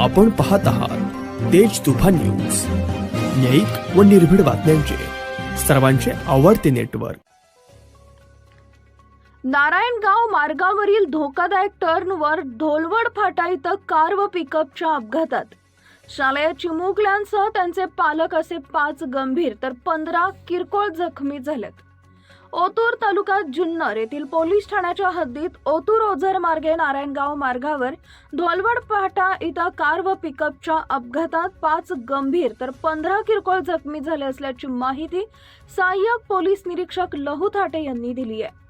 आपण पाहत आहात तेज तुफान न्यूज. न्यायिक व निर्भीड बातम्यांचे. सर्वांचे आवडते नेटवर्क. नारायणगाव मार्गावरील धोकादायक टर्नवर ढोलवड फाटा इथं कार व पिकअपच्या अपघातात. शालेय चिमुकल्यांसह त्यांचे पालक असे पाच गंभीर तर पंधरा किरकोळ जखमी झालेत. ओतूर तालुक्यात जुन्नर येथील पोलीस ठाण्याच्या हद्दीत ओतूर ओझर मार्गे नारायणगाव मार्गावर धोलवड पहाटा इथं कार व पिकअपच्या अपघातात पाच गंभीर तर पंधरा किरकोळ जखमी झाले असल्याची माहिती सहाय्यक पोलीस निरीक्षक लहू थाटे यांनी दिली आहे.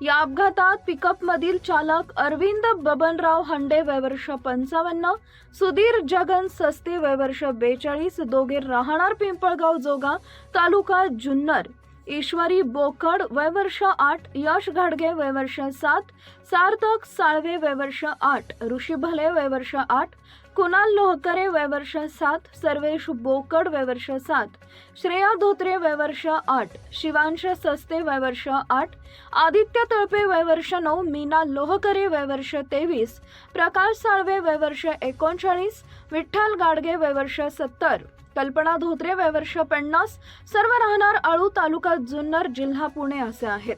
या अपघातात पिकअपमधील चालक अरविंद बबनराव हंडे वयवर्ष पंचावन्न सुधीर जगन सस्ते वयवर्ष बेचाळीस दोघे राहणार पिंपळगाव जोगा तालुका जुन्नर. ईश्वरी बोकड वयवर्ष आठ यश घाडगे वयवर्ष सात सार्थक साळवे वयवर्ष आठ ऋषी भले वयवर्ष आठ कुणाल लोहकरे वयवर्ष सात सर्वेश बोकड वयवर्ष सात श्रेया धोत्रे वयवर्ष आठ शिवांश सस्ते वयवर्ष आठ आदित्य तळपे वयवर्ष नऊ मीना लोहकरे वयवर्ष तेवीस प्रकाश साळवे वयवर्ष एकोणचाळीस विठ्ठल गाडगे वयवर्ष सत्तर. कल्पना धोत्रे वयवर्ष पन्नास सर्व राहणार आळू तालुका जुन्नर जिल्हा पुणे असे आहेत.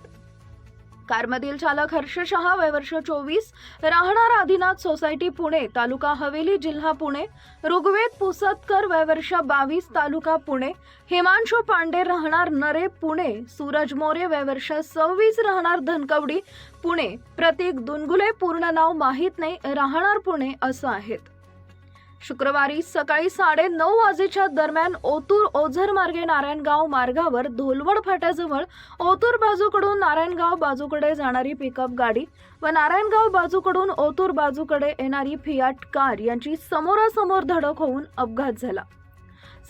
कारमधील चालक हर्ष शहा वयवर्ष चोवीस राहणार आदिनाथ सोसायटी पुणे तालुका हवेली जिल्हा पुणे ऋग्वेद पुसतकर वयवर्ष बावीस तालुका पुणे हिमांशु पांडे राहणार नरे पुणे सूरज मोरे वयवर्ष सव्वीस राहणार धनकवडी पुणे प्रतीक दुनगुले पूर्ण नाव माहीत नाही राहणार पुणे असं आहेत. शुक्रवारी सकाळी साडे नऊ वाजेच्या दरम्यान ओतूर ओझर मार्गे नारायणगाव मार्गावर धोलवड फाट्याजवळ ओतूर बाजूकडून नारायणगाव बाजूकडे जाणारी पिकअप गाडी व नारायणगाव बाजूकडून ओतूर बाजूकडे येणारी फियाट कार यांची समोरासमोर धडक होऊन अपघात झाला.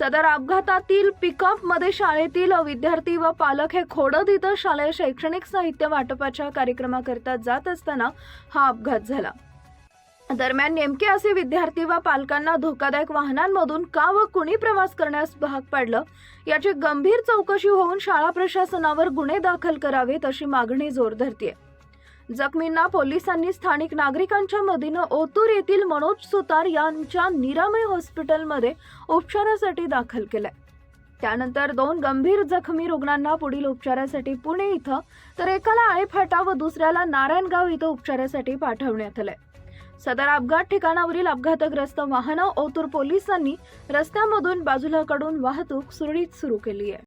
सदर अपघातातील पिकअपमध्ये शाळेतील विद्यार्थी व पालक हे खोडद इथं शालेय शैक्षणिक साहित्य वाटपाच्या कार्यक्रमाकरता जात असताना हा अपघात झाला. दरम्यान नेमके असे विद्यार्थी व पालकांना धोकादायक वाहनांमधून का व कुणी प्रवास करण्यास भाग पाडलं? याची गंभीर चौकशी होऊन शाळा प्रशासनावर गुन्हे दाखल करावेत अशी मागणी जोर धरतीये. जखमींना पोलिसांनी स्थानिक नागरिकांच्या मदीनं ओतूर येथील मनोज सुतार यांच्या निरामय हॉस्पिटलमध्ये उपचारासाठी दाखल केलंय. त्यानंतर दोन गंभीर जखमी रुग्णांना पुढील उपचारासाठी पुणे इथं तर एकाला आळेफाटा व दुसऱ्याला नारायणगाव इथं उपचारासाठी पाठवण्यात आलंय. सदर अपघात ठिकाणावरील अपघातग्रस्त वाहनं ओतूर पोलिसांनी रस्त्यामधून बाजूला कडून वाहतूक सुरळीत सुरू केली आहे.